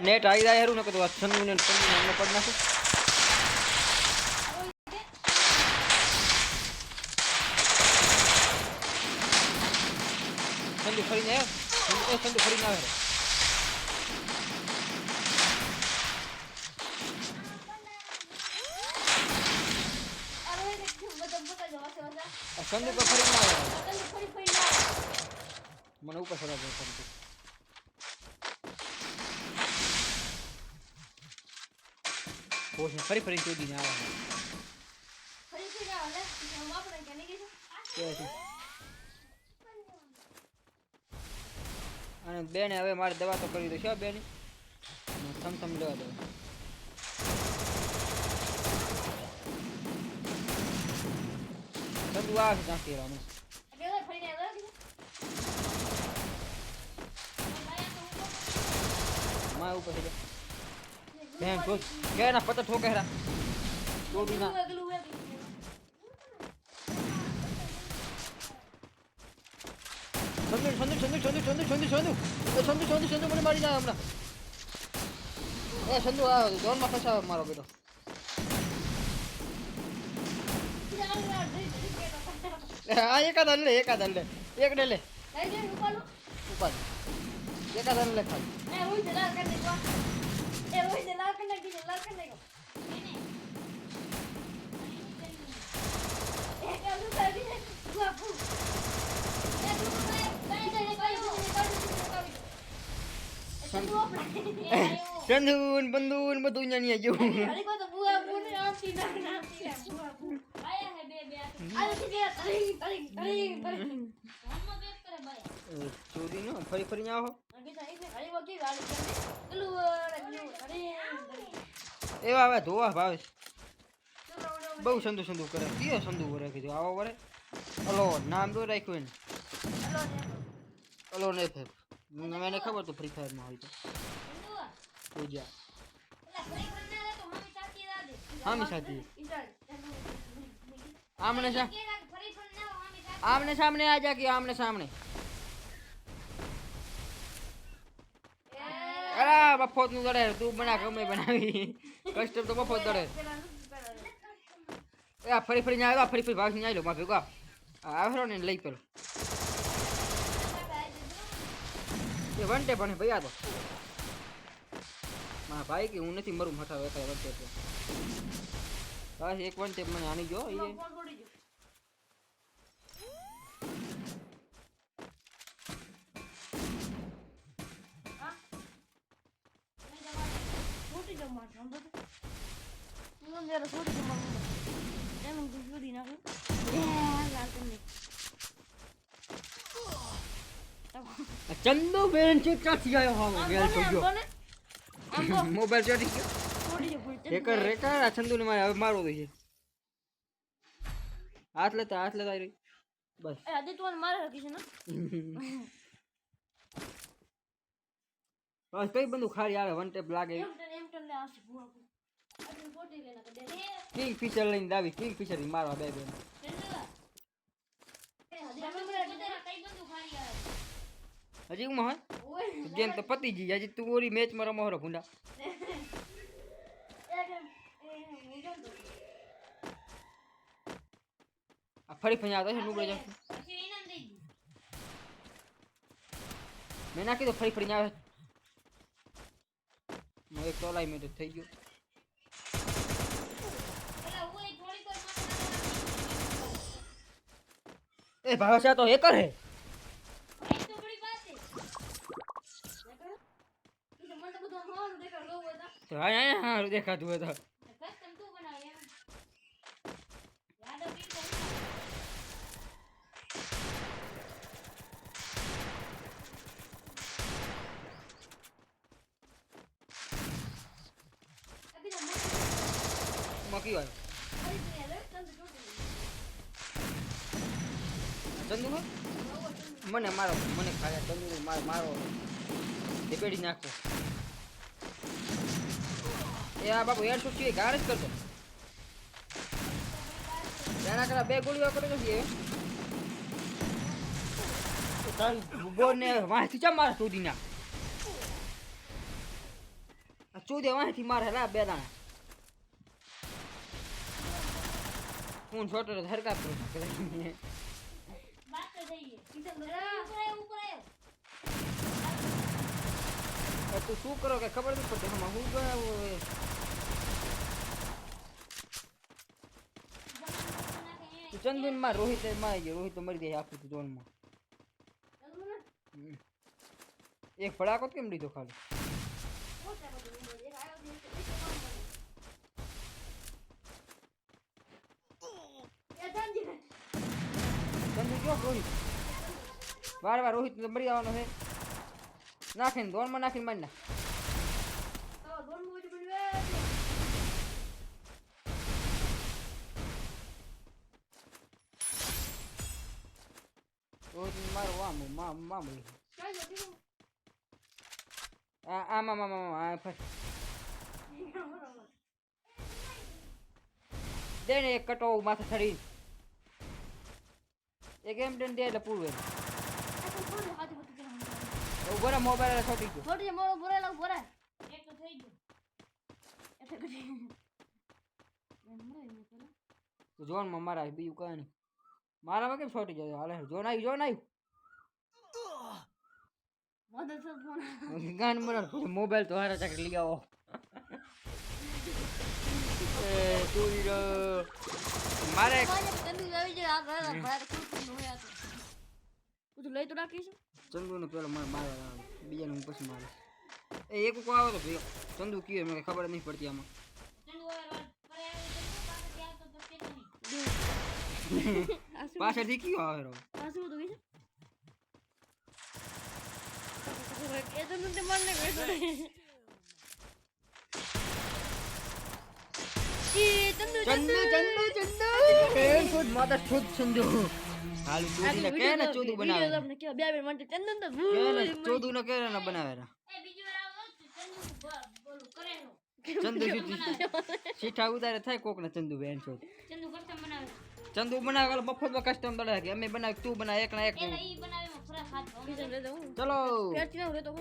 Net આવી જાય હેરું ને કે તો આ છન્નું ને પન્નું નામનો પડ નાખું. સંજુ ફરીને આવ્યો એ સંજુ ફરીને આવે સંજુ પર ફરીને આવે મને ઉપર ચડવા દે સંજુ કોશ ફરી ફરી ચોદીને આવે. કે છે અને બેને હવે મારે દવા તો કરી દો છે બેન. થમ થમ લેવા દો. બધું આવે છે ત્યાંથી રામે માં ઉપર છે. બેન તો કે ના પતા ઠોકે હેરા ચોદી ના સંજુ સંજુ સંજુ સંજુ સંજુ સંજુ સંજુ એ સંજુ સંજુ સંજુ મને મારી જાય હમણાં. એ સંદુ આ ઝોનમાં ફસાવે મારો બેટો. આ એકાદ લે એકાદ લે. એક ને લે. ઉપાડ? એકાદ લે ખાલી. સંધુન બંધુન બધું અહીંયા જેવું ચોરી નો ફરી ફરી આવો એવા હવે ધોવા ભાવે બહુ સંદુ સંદુ કરે. કયો સંદુ કરે કીધું? આવો વરે. હલો નામ તો રાખ્યું એને? હલો ને ફેર મને ખબર તો ફ્રી ફાયરમાં હોય તો. પૂજા. હામી સાથી આમને સા સામને આ જા કે આમને સામને. અરે, મફતનું દડે, તું બના, ગમે બનાવી. કસ્ટમ તો મફત દડે. એ ફરી ફરી આવ્યો ફરી ફરી ભાગ આવી લો માફી ભેગો આવ્યો ને લઈ પેલો. એ વંટે પણ ભાઈ આ તો મારા ભાઈ કે હું નથી મરું મઠા વેતા વંટે તો બસ એક વંટે મને આની ગયો, એ. ચંદુ બેન છે ક્યાંથી આવ્યો હા ગેલ થઈ ગયો મોબાઈલ ચોરી ગયો રેકર રેકર આ ચંદુ ને મારે હવે મારવો તો છે હાથ લેતા હાથ લેતા રહી બસ બસ કઈ બંદૂક ખારી આવે વન ટેપ લાગે કિંગ ફિશર લઈને દાવી કિંગ ફિશર મારવા બે બેન. હજી હું હોય? ગેમ તો પતી ગઈ, હજી તું ઓરી મેચમાં રમો હરો ભૂંડા. ફરી ફરી આવતો છે નુકડે જાય મેં નાખી દો ફરી ફરી આવે. હું એક તોલાઈ મિનિટ થઈ ગયો એ ભાવશા તો એક કરે તો હા હા હા દેખાતું હોય તો મકી વાળો ચંદુ હો? મને મારો, મને ખાલી ચંદુ મારો મારો દેપેડી નાખો. એ આ બાપુ એર છે ગાર જ કરતો. જાણા કરા બે ગોળીઓ કરે નથી તારી બોર ને વાંચી ચા મારા સુધી ના ચોદી વાંથી મારે બે દાણા. હું છોટો તો હરકા કરું બાત તો થઈ ગઈ ઉપર આવ્યો ઉપર આવ્યો તું શું કરો કે ખબર નથી પડતી હમણાં હું ગયો એ. તું ચંદુનમાં રોહિતમાં ગયો રોહિત તો મરી જાય આખું તું ઝોનમાં હમ. એક ફડાકો જ કેમ લીધો ખાલી ચંદુ કયો રોહિત વાર વાર રોહિત તો મરી આવવાનો છે નાખીને ધોનમાં નાખીને મારી નાખ રોહિત મારો આમ મા મામૂલી આ આમાં આમાં આમાં આ ફસ દે ને એક કટો માથે ચડી એક એમ દે એટલે પૂરું એમ ઊભો રે મોબાઈલ છોટી ગયો છોટી મોડો ભરેલા ભરે એક તો થઈ ગયું એટલે કરી એમ મરે ને પેલા તો જોનમાં મારા બીજું કઈ નહીં મારામાં કેમ છોટી જાય હાલે જોન આવ્યું જોન આવ્યું મદદ તો ફોન ગાન મરા મોબાઈલ તો હારા ચાક લઈ આવો એ ચોરી રો મારે ભરે ભરે ખુશ ન હોય તો તું લઈ તો રાખીશ ચંદુ ને પેલો મને આવે બીજાને હું પછી મારે એ એક કો આવે તો ભઈ ચંદુ કીએ મને ખબર નહીં પડતી આમાં પાછળથી કયો આવે રો આ શું હતું એ તો નતે મને બેઠો ચંદુ ચંદુ ખુદ માતા ખુદ ચંદુ હાલ ચોદી ને કે ને બનાવે? તમને કે બે બે માટે ચંદન તો કે ને ને કે ને બનાવે રા? એ બીજી વાર આવો તો ચંદુ બ- બોલું કરે રો ચંદુ સીઠા ઉતારે થાય કોક ને ચંદુ બેન છો ચંદુ કસ્ટમ બનાવે. ચંદુ બનાવે કાલે મફતમાં કસ્ટમ બનાવે કે અમે બનાવી તું બનાવે એકલા એક ચલો.